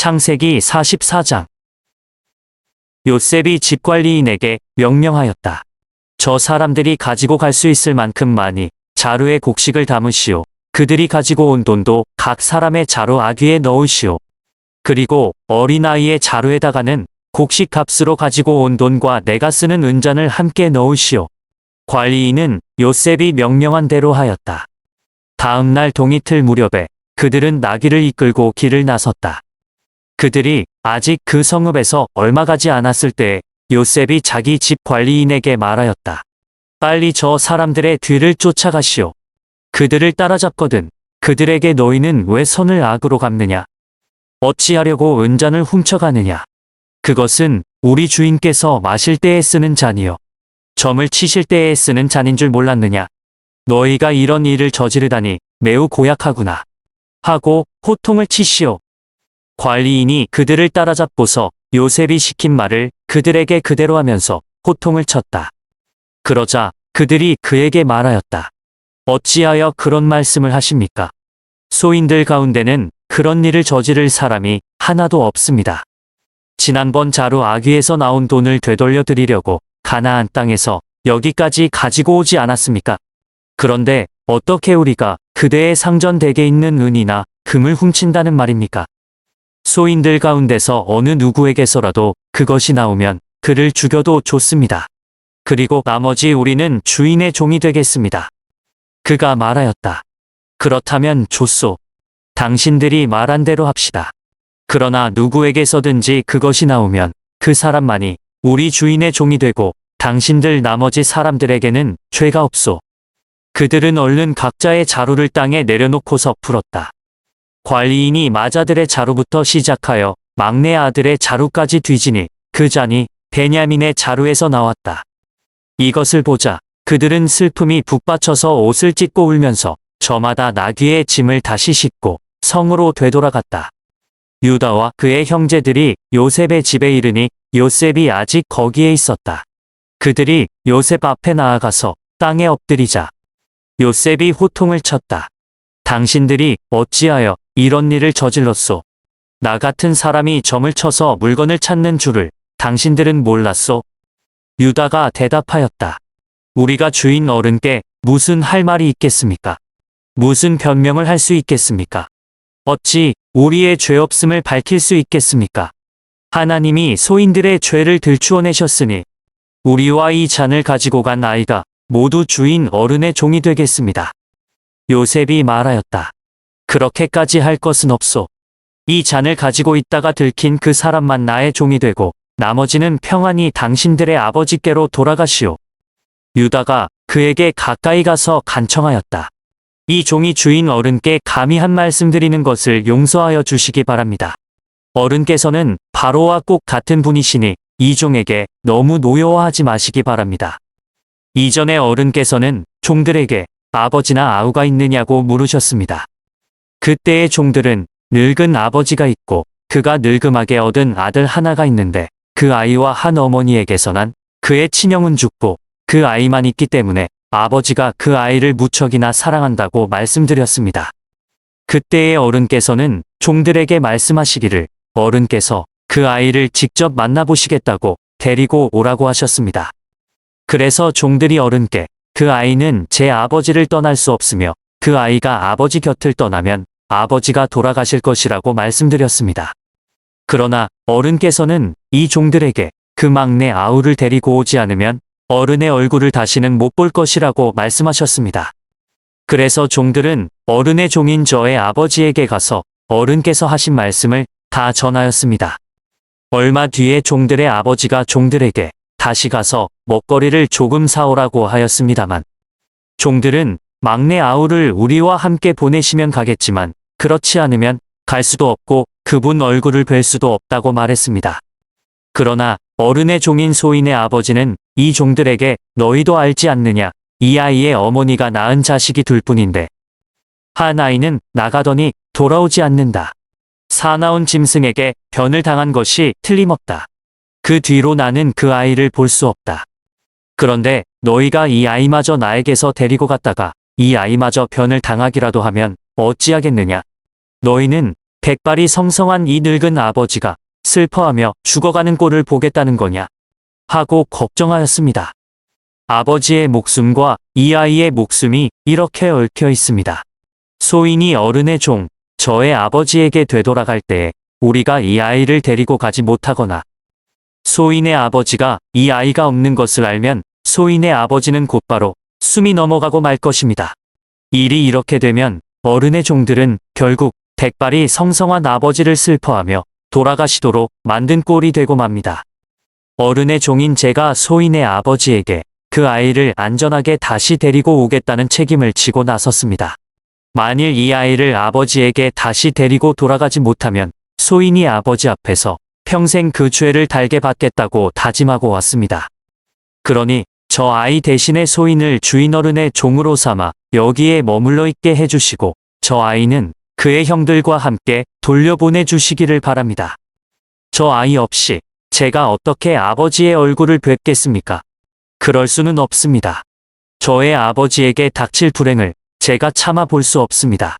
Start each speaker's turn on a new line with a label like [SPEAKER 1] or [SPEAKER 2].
[SPEAKER 1] 창세기 44장 요셉이 집관리인에게 명령하였다. 저 사람들이 가지고 갈 수 있을 만큼 많이 자루에 곡식을 담으시오. 그들이 가지고 온 돈도 각 사람의 자루 아귀에 넣으시오. 그리고 어린아이의 자루에다가는 곡식 값으로 가지고 온 돈과 내가 쓰는 은잔을 함께 넣으시오. 관리인은 요셉이 명령한 대로 하였다. 다음 날 동이틀 무렵에 그들은 나귀를 이끌고 길을 나섰다. 그들이 아직 그 성읍에서 얼마 가지 않았을 때에 요셉이 자기 집 관리인에게 말하였다. 빨리 저 사람들의 뒤를 쫓아가시오. 그들을 따라잡거든 그들에게 너희는 왜 손을 악으로 갚느냐? 어찌하려고 은잔을 훔쳐가느냐? 그것은 우리 주인께서 마실 때에 쓰는 잔이요. 점을 치실 때에 쓰는 잔인 줄 몰랐느냐? 너희가 이런 일을 저지르다니 매우 고약하구나. 하고 호통을 치시오. 관리인이 그들을 따라잡고서 요셉이 시킨 말을 그들에게 그대로 하면서 호통을 쳤다. 그러자 그들이 그에게 말하였다. 어찌하여 그런 말씀을 하십니까? 소인들 가운데는 그런 일을 저지를 사람이 하나도 없습니다. 지난번 자루 아귀에서 나온 돈을 되돌려 드리려고 가나안 땅에서 여기까지 가지고 오지 않았습니까? 그런데 어떻게 우리가 그대의 상전 댁에 있는 은이나 금을 훔친다는 말입니까? 소인들 가운데서 어느 누구에게서라도 그것이 나오면 그를 죽여도 좋습니다. 그리고 나머지 우리는 주인의 종이 되겠습니다. 그가 말하였다. 그렇다면 좋소. 당신들이 말한 대로 합시다. 그러나 누구에게서든지 그것이 나오면 그 사람만이 우리 주인의 종이 되고 당신들 나머지 사람들에게는 죄가 없소. 그들은 얼른 각자의 자루를 땅에 내려놓고서 풀었다. 관리인이 마자들의 자루부터 시작하여 막내 아들의 자루까지 뒤지니 그 잔이 베냐민의 자루에서 나왔다. 이것을 보자 그들은 슬픔이 북받쳐서 옷을 찢고 울면서 저마다 나귀의 짐을 다시 싣고 성으로 되돌아갔다. 유다와 그의 형제들이 요셉의 집에 이르니 요셉이 아직 거기에 있었다. 그들이 요셉 앞에 나아가서 땅에 엎드리자 요셉이 호통을 쳤다. 당신들이 어찌하여 이런 일을 저질렀소? 나 같은 사람이 점을 쳐서 물건을 찾는 줄을 당신들은 몰랐소? 유다가 대답하였다. 우리가 주인 어른께 무슨 할 말이 있겠습니까? 무슨 변명을 할 수 있겠습니까? 어찌 우리의 죄 없음을 밝힐 수 있겠습니까? 하나님이 소인들의 죄를 들추어내셨으니 우리와 이 잔을 가지고 간 아이가 모두 주인 어른의 종이 되겠습니다. 요셉이 말하였다. 그렇게까지 할 것은 없소. 이 잔을 가지고 있다가 들킨 그 사람만 나의 종이 되고 나머지는 평안히 당신들의 아버지께로 돌아가시오. 유다가 그에게 가까이 가서 간청하였다. 이 종이 주인 어른께 감히 한 말씀 드리는 것을 용서하여 주시기 바랍니다. 어른께서는 바로와 꼭 같은 분이시니 이 종에게 너무 노여워하지 마시기 바랍니다. 이전에 어른께서는 종들에게 아버지나 아우가 있느냐고 물으셨습니다. 그때의 종들은 늙은 아버지가 있고 그가 늙음하게 얻은 아들 하나가 있는데 그 아이와 한 어머니에게서 난 그의 친형은 죽고 그 아이만 있기 때문에 아버지가 그 아이를 무척이나 사랑한다고 말씀드렸습니다. 그때의 어른께서는 종들에게 말씀하시기를 어른께서 그 아이를 직접 만나보시겠다고 데리고 오라고 하셨습니다. 그래서 종들이 어른께 그 아이는 제 아버지를 떠날 수 없으며 그 아이가 아버지 곁을 떠나면 아버지가 돌아가실 것이라고 말씀드렸습니다. 그러나 어른께서는 이 종들에게 그 막내 아우를 데리고 오지 않으면 어른의 얼굴을 다시는 못 볼 것이라고 말씀하셨습니다. 그래서 종들은 어른의 종인 저의 아버지에게 가서 어른께서 하신 말씀을 다 전하였습니다. 얼마 뒤에 종들의 아버지가 종들에게 다시 가서 먹거리를 조금 사오라고 하였습니다만 종들은 막내 아우를 우리와 함께 보내시면 가겠지만 그렇지 않으면 갈 수도 없고 그분 얼굴을 뵐 수도 없다고 말했습니다. 그러나 어른의 종인 소인의 아버지는 이 종들에게 너희도 알지 않느냐 이 아이의 어머니가 낳은 자식이 둘 뿐인데 한 아이는 나가더니 돌아오지 않는다. 사나운 짐승에게 변을 당한 것이 틀림없다. 그 뒤로 나는 그 아이를 볼 수 없다. 그런데 너희가 이 아이마저 나에게서 데리고 갔다가 이 아이마저 변을 당하기라도 하면 어찌하겠느냐? 너희는 백발이 성성한 이 늙은 아버지가 슬퍼하며 죽어가는 꼴을 보겠다는 거냐 하고 걱정하였습니다. 아버지의 목숨과 이 아이의 목숨이 이렇게 얽혀 있습니다. 소인이 어른의 종, 저의 아버지에게 되돌아갈 때에 우리가 이 아이를 데리고 가지 못하거나 소인의 아버지가 이 아이가 없는 것을 알면 소인의 아버지는 곧바로 숨이 넘어가고 말 것입니다. 일이 이렇게 되면 어른의 종들은 결국 백발이 성성한 아버지를 슬퍼하며 돌아가시도록 만든 꼴이 되고 맙니다. 어른의 종인 제가 소인의 아버지에게 그 아이를 안전하게 다시 데리고 오겠다는 책임을 지고 나섰습니다. 만일 이 아이를 아버지에게 다시 데리고 돌아가지 못하면 소인이 아버지 앞에서 평생 그 죄를 달게 받겠다고 다짐하고 왔습니다. 그러니 저 아이 대신에 소인을 주인 어른의 종으로 삼아 여기에 머물러 있게 해주시고 저 아이는 그의 형들과 함께 돌려보내 주시기를 바랍니다. 저 아이 없이 제가 어떻게 아버지의 얼굴을 뵙겠습니까? 그럴 수는 없습니다. 저의 아버지에게 닥칠 불행을 제가 참아 볼 수 없습니다.